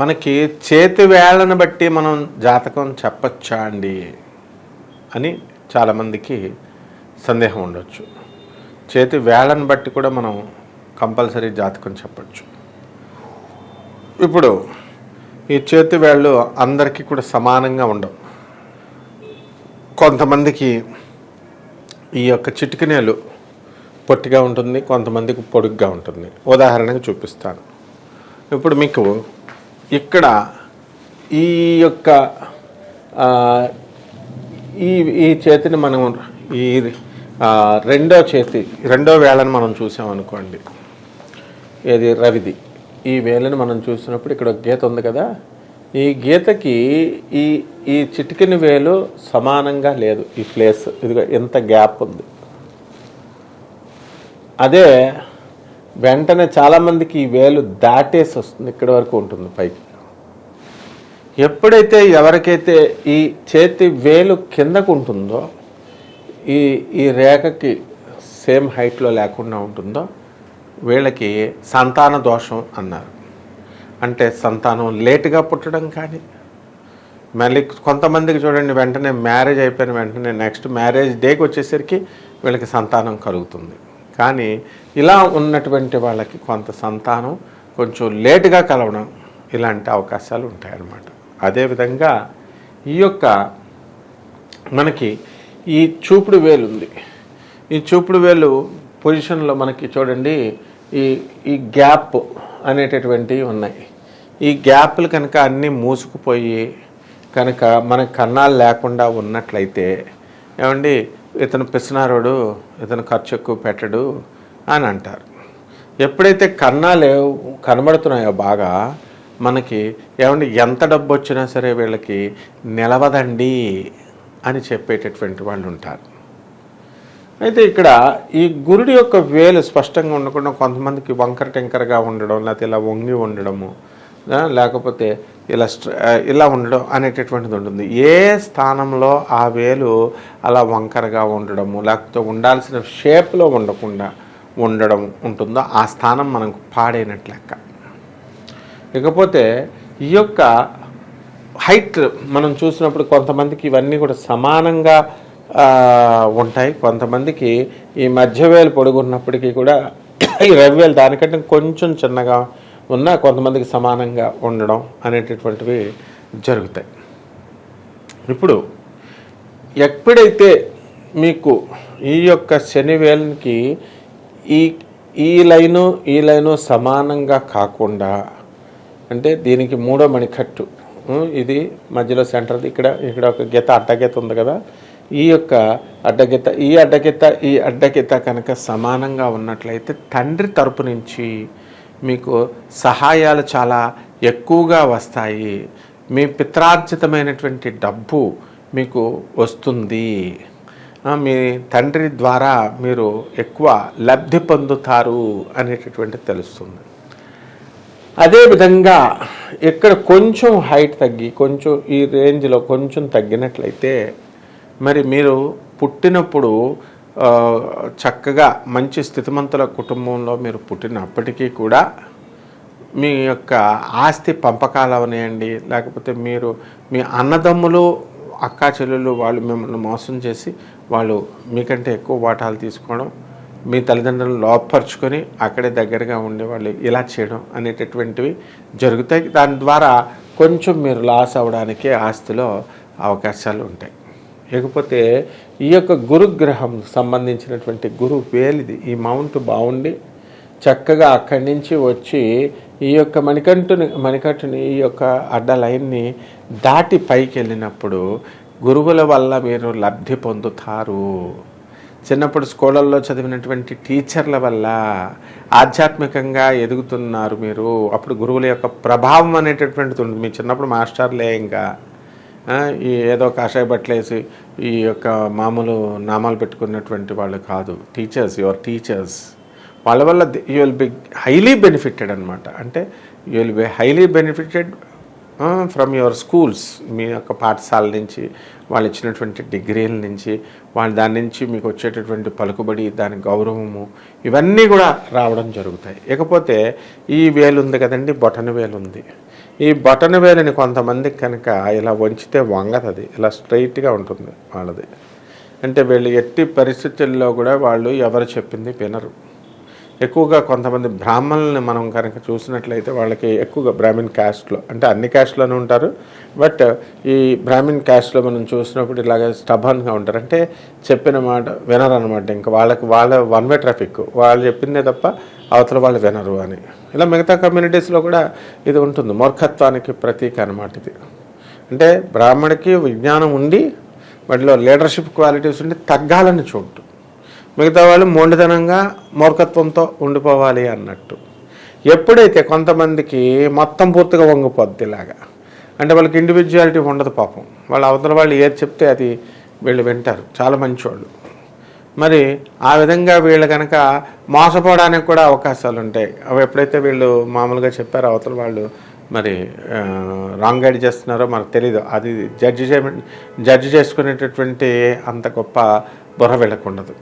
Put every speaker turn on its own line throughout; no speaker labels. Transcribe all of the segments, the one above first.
మనకి చేతి వేళ్ళను బట్టి మనం జాతకం చెప్పచ్చా అండి అని చాలామందికి సందేహం ఉండొచ్చు. చేతి వేళ్ళను బట్టి కూడా మనం కంపల్సరీ జాతకం చెప్పచ్చు. ఇప్పుడు ఈ చేతి వేళ్ళు అందరికీ కూడా సమానంగా ఉండవు. కొంతమందికి ఈ యొక్క చిటికినేలు పొట్టిగా ఉంటుంది కొంతమందికి పొడుగ్గా ఉంటుంది. ఉదాహరణకు చూపిస్తాను. ఇప్పుడు మీకు ఇక్కడ ఈ యొక్క ఈ ఈ చేతిని మనం ఈ రెండో చేతి రెండో వేళను మనం చూసామనుకోండి ఏది రవిది. ఈ వేలను మనం చూసినప్పుడు ఇక్కడ ఒక గీత ఉంది కదా. ఈ గీతకి ఈ ఈ చిటికిన వేలు సమానంగా లేదు. ఈ ప్లేస్ ఇదిగో ఎంత గ్యాప్ ఉంది. అదే వెంటనే చాలామందికి ఈ వేలు దాటేసి వస్తుంది. ఇక్కడి వరకు ఉంటుంది పైకి. ఎప్పుడైతే ఎవరికైతే ఈ చేతి వేలు కిందకు ఉంటుందో ఈ ఈ రేఖకి సేమ్ హైట్లో లేకుండా ఉంటుందో వీళ్ళకి సంతాన దోషం అన్నారు. అంటే సంతానం లేటుగా పుట్టడం కానీ మళ్ళీ కొంతమందికి చూడండి వెంటనే మ్యారేజ్ అయిపోయిన వెంటనే నెక్స్ట్ మ్యారేజ్ డేకి వచ్చేసరికి వీళ్ళకి సంతానం కలుగుతుంది. కానీ ఇలా ఉన్నటువంటి వాళ్ళకి కొంత సంతానం కొంచెం లేటుగా కలవడం ఇలాంటి అవకాశాలు ఉంటాయన్నమాట. అదేవిధంగా ఈ యొక్క మనకి ఈ చూపుడు వేలు ఉంది. ఈ చూపుడు వేలు పొజిషన్లో మనకి చూడండి ఈ ఈ గ్యాప్ అనేటటువంటివి ఉన్నాయి. ఈ గ్యాప్లు కనుక అన్నీ మూసుకుపోయి కనుక మన కన్నాలు లేకుండా ఉన్నట్లయితే ఏమండి ఇతను పిసినారోడు ఇతను ఖర్చు ఎక్కువ పెట్టడు అని అంటారు. ఎప్పుడైతే కన్నాలు కనబడుతున్నాయో బాగా మనకి ఏమంటే ఎంత డబ్బు వచ్చినా సరే వీళ్ళకి నిలవదండి అని చెప్పేటటువంటి వాళ్ళు ఉంటారు. అయితే ఇక్కడ ఈ గురుడి యొక్క వేలు స్పష్టంగా ఉండకుండా కొంతమందికి వంకర టెంకరగా ఉండడం లేకపోతే ఇలా వంగి ఉండడము లేకపోతే ఇలా ఇలా ఉండడం అనేటటువంటిది ఉంటుంది. ఏ స్థానంలో ఆ వేలు అలా వంకరగా ఉండడము లేకపోతే ఉండాల్సిన షేప్లో ఉండకుండా ఉండడం ఉంటుందో ఆ స్థానం మనకు పాడైనట్లు లెక్క. ఇకపోతే ఈ యొక్క హైట్ మనం చూసినప్పుడు కొంతమందికి ఇవన్నీ కూడా సమానంగా ఉంటాయి. కొంతమందికి ఈ మధ్య వేలు పొడుగున్నప్పటికీ కూడా ఈ రవ్వేలు దానికంటే కొంచెం చిన్నగా ఉన్నా కొంతమందికి సమానంగా ఉండడం అనేటటువంటివి జరుగుతాయి. ఇప్పుడు ఎప్పుడైతే మీకు ఈ యొక్క శనివేలకి ఈ ఈ లైను ఈ లైను సమానంగా కాకుండా అంటే దీనికి మూడో మణికట్టు ఇది మధ్యలో సెంటర్ది ఇక్కడ ఇక్కడ ఒక గీత అడ్డగీత ఉంది కదా ఈ యొక్క అడ్డగీత ఈ అడ్డగీత ఈ అడ్డగీత కనుక సమానంగా ఉన్నట్లయితే తండ్రి తరపు నుంచి మీకు సహాయాలు చాలా ఎక్కువగా వస్తాయి. మీ పిత్రార్జితమైనటువంటి డబ్బు మీకు వస్తుంది. మీ తండ్రి ద్వారా మీరు ఎక్కువ లబ్ధి పొందుతారు అనేటటువంటి తెలుస్తుంది. అదేవిధంగా ఇక్కడ కొంచెం హైట్ తగ్గి కొంచెం ఈ రేంజ్లో కొంచెం తగ్గినట్లయితే మరి మీరు పుట్టినప్పుడు చక్కగా మంచి స్థితిమంతుల కుటుంబంలో మీరు పుట్టినప్పటికీ కూడా మీ యొక్క ఆస్తి పంపకాలు అవనియండి లేకపోతే మీరు మీ అన్నదమ్ములు అక్కా చెల్లెలు వాళ్ళు మిమ్మల్ని మోసం చేసి వాళ్ళు మీకంటే ఎక్కువ వాటాలు తీసుకోవడం మీ తల్లిదండ్రులను లోపరుచుకొని అక్కడే దగ్గరగా ఉండేవాళ్ళు ఇలా చేయడం అనేటటువంటివి జరుగుతాయి. దాని ద్వారా కొంచెం మీరు లాస్ అవ్వడానికి ఆస్తిలో అవకాశాలు ఉంటాయి. ఇకపోతే ఈ యొక్క గురుగ్రహం సంబంధించినటువంటి గురు వేలిది. ఈ మౌంట్ బాగుండి చక్కగా అక్కడి నుంచి వచ్చి ఈ యొక్క మణికంటుని మణికట్టుని ఈ యొక్క అడ్డ లైన్ని దాటి పైకి వెళ్ళినప్పుడు గురువుల వల్ల మీరు లబ్ధి పొందుతారు. చిన్నప్పుడు స్కూళ్ళల్లో చదివినటువంటి టీచర్ల వల్ల ఆధ్యాత్మికంగా ఎదుగుతున్నారు మీరు. అప్పుడు గురువుల యొక్క ప్రభావం అనేటటువంటిది ఉంటుంది. మీ చిన్నప్పుడు మాస్టర్లే ఇంకా. ఈ ఏదో కాషాయ బట్టలేసి ఈ యొక్క మామూలు నామాలు పెట్టుకున్నటువంటి వాళ్ళు కాదు. టీచర్స్ యువర్ టీచర్స్ వాళ్ళ వల్ల you will be highly benefited అనమాట అంటే you will be highly benefited from your schools మీ యొక్క పాఠశాల నుంచి వాళ్ళు ఇచ్చినటువంటి డిగ్రీల నుంచి వాళ్ళ దాని నుంచి మీకు వచ్చేటటువంటి పలుకుబడి దాని గౌరవము ఇవన్నీ కూడా రావడం జరుగుతాయి. ఇకపోతే ఈ వేలు ఉంది కదండి బొటన వేలు ఉంది ఈ బటన్ వేలిని కొంతమందికి కనుక ఇలా వంచితే వంగతది ఇలా స్ట్రైట్గా ఉంటుంది వాళ్ళది. అంటే వీళ్ళు ఎట్టి పరిస్థితుల్లో కూడా వాళ్ళు ఎవరు చెప్పింది వినరు. ఎక్కువగా కొంతమంది బ్రాహ్మణుల్ని మనం కనుక చూసినట్లయితే వాళ్ళకి ఎక్కువగా బ్రాహ్మిన్ క్యాస్ట్లో అంటే అన్ని క్యాస్ట్లోనే ఉంటారు. బట్ ఈ బ్రాహ్మిన్ క్యాస్ట్లో మనం చూసినప్పుడు ఇలాగ స్టబన్గా ఉంటారు. అంటే చెప్పిన మాట వినరు అనమాట ఇంకా వాళ్ళకి వాళ్ళ వన్ వే ట్రాఫిక్. వాళ్ళు చెప్పిందే తప్ప అవతల వాళ్ళు వినరు అని. ఇలా మిగతా కమ్యూనిటీస్లో కూడా ఇది ఉంటుంది. మూర్ఖత్వానికి ప్రతీక అనమాట ఇది. అంటే బ్రాహ్మడికి విజ్ఞానం ఉండి వాటిలో లీడర్షిప్ క్వాలిటీస్ ఉండి తగ్గాలని చూడు మిగతా వాళ్ళు మొండితనంగా మూర్ఖత్వంతో ఉండిపోవాలి అన్నట్టు. ఎప్పుడైతే కొంతమందికి మొత్తం పూర్తిగా వంగిపోద్ది ఇలాగా. అంటే వాళ్ళకి ఇండివిజువాలిటీ ఉండదు పాపం. వాళ్ళ అవతల వాళ్ళు ఏది చెప్తే అది వీళ్ళు వింటారు. చాలా మంచివాళ్ళు మరి ఆ విధంగా వీళ్ళు కనుక మోసపోవడానికి కూడా అవకాశాలు ఉంటాయి అవి ఎప్పుడైతే వీళ్ళు మామూలుగా చెప్పారో అవతల వాళ్ళు మరి రాంగ్ గైడ్ చేస్తున్నారో మనకు తెలీదు. అది జడ్జి చే జడ్జి చేసుకునేటటువంటి అంత గొప్ప బుర్ర వెళ్ళకుండదు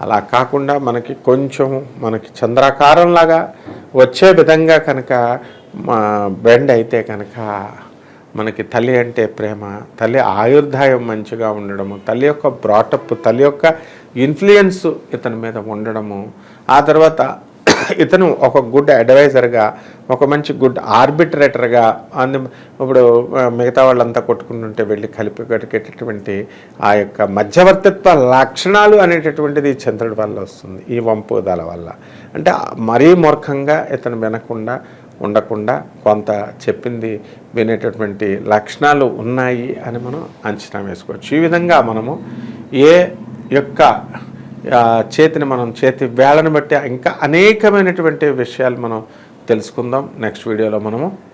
అలా కాకుండా మనకి కొంచెం మనకి చంద్రాకారంలాగా వచ్చే విధంగా కనుక బెండ్ అయితే కనుక మనకి తల్లి అంటే ప్రేమ తల్లి ఆయుర్దాయం మంచిగా ఉండడము తల్లి యొక్క బ్రాటప్ తల్లి యొక్క ఇన్ఫ్లుయెన్స్ ఇతని మీద ఉండడము ఆ తర్వాత ఇతను ఒక గుడ్ అడ్వైజర్గా ఒక మంచి గుడ్ ఆర్బిట్రేటర్గా అందు ఇప్పుడు మిగతా వాళ్ళంతా కొట్టుకుంటుంటే వెళ్ళి కలిపి కట్టేటటువంటి ఆ యొక్క మధ్యవర్తిత్వ లక్షణాలు అనేటటువంటిది చంద్రుడి వల్ల వస్తుంది ఈ వంపుదల వల్ల. అంటే మరీ మూర్ఖంగా ఇతను వినకుండా ఉండకుండా కొంత చెప్పింది వినేటటువంటి లక్షణాలు ఉన్నాయి అని మనం అంచనా వేసుకోవచ్చు. ఈ విధంగా మనము ఏ యొక్క చేతిని మనం చేతి వేళను బట్టి ఇంకా అనేకమైనటువంటి విషయాలు మనం తెలుసుకుందాం. నెక్స్ట్ వీడియోలో మనము